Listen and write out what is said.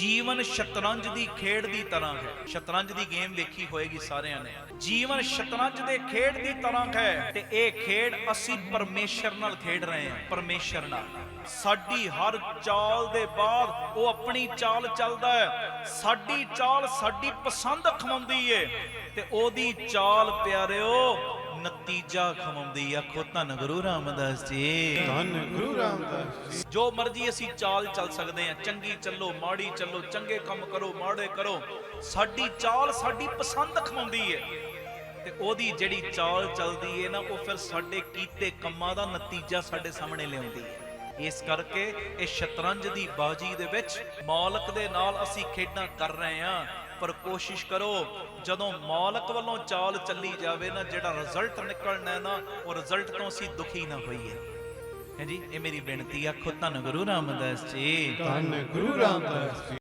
ਜੀਵਨ ਸ਼ਤਰੰਜ ਦੀ ਖੇਡ ਦੀ ਤਰ੍ਹਾਂ ਹੈ। ਸ਼ਤਰੰਜ ਦੀ ਗੇਮ ਵੇਖੀ ਹੋਏਗੀ ਸਾਰਿਆਂ ਨੇ। ਜੀਵਨ ਸ਼ਤਰੰਜ ਦੇ ਖੇਡ ਦੀ ਤਰ੍ਹਾਂ ਹੈ ਤੇ ਇਹ ਖੇਡ ਅਸੀਂ ਪਰਮੇਸ਼ਰ ਨਾਲ ਖੇਡ ਰਹੇ ਹਾਂ, ਪਰਮੇਸ਼ਰ ਨਾਲ। ਸਾਡੀ ਹਰ ਚਾਲ ਦੇ ਬਾਅਦ ਉਹ ਆਪਣੀ ਚਾਲ ਚੱਲਦਾ ਹੈ। ਸਾਡੀ ਚਾਲ ਸਾਡੀ ਪਸੰਦ ਖਵਾਉਂਦੀ ਏ ਤੇ ਉਹਦੀ ਚਾਲ ਪਿਆਰਿਓ ਨਤੀਜਾ ਖਵਾਉਂਦੀ ਆ। ਖੋ ਧੰਨ ਗੁਰੂ ਰਾਮਦਾਸ ਜੀ। ਧੰਨ ਗੁਰੂ ਰਾਮਦਾਸ ਜੋ ਮਰਜ਼ੀ ਅਸੀਂ ਚਾਲ ਚੱਲ ਸਕਦੇ ਹਾਂ, ਚੰਗੀ ਚੱਲੋ, ਮਾੜੀ ਚੱਲੋ, ਚੰਗੇ ਕੰਮ ਕਰੋ, ਮਾੜੇ ਕਰੋ, ਸਾਡੀ ਚਾਲ ਸਾਡੀ ਪਸੰਦ ਖਵਾਉਂਦੀ ਹੈ ਤੇ ਉਹਦੀ ਜਿਹੜੀ ਚਾਲ ਚੱਲਦੀ ਹੈ ਨਾ, ਉਹ ਫਿਰ ਸਾਡੇ ਕੀਤੇ ਕੰਮਾਂ ਦਾ ਨਤੀਜਾ ਸਾਡੇ ਸਾਹਮਣੇ ਲਿਆਉਂਦੀ ਹੈ ਇਸ ਕਰਕੇ ਇਹ ਸ਼ਤਰੰਜ ਦੀ ਬਾਜੀ ਦੇ ਵਿੱਚ ਮਾਲਕ ਦੇ ਨਾਲ ਅਸੀਂ ਖੇਡਾਂ ਕਰ ਰਹੇ ਹਾਂ। ਪਰ ਕੋਸ਼ਿਸ਼ ਕਰੋ, ਜਦੋਂ ਮਾਲਕ ਵੱਲੋਂ ਚਾਲ ਚੱਲੀ ਜਾਵੇ ਨਾ, ਜਿਹੜਾ ਰਿਜ਼ਲਟ ਨਿਕਲਣਾ ਹੈ ਨਾ, ਉਹ ਰਿਜ਼ਲਟ ਤੋਂ ਅਸੀਂ ਦੁਖੀ ਨਾ ਹੋਈਏ। ਹੈ ਜੀ, ਇਹ ਮੇਰੀ ਬੇਨਤੀ ਆ ਖੁਦ ਧੰਨ ਗੁਰੂ ਰਾਮਦਾਸ ਜੀ। ਧੰਨ ਗੁਰੂ ਰਾਮਦਾਸ ਜੀ।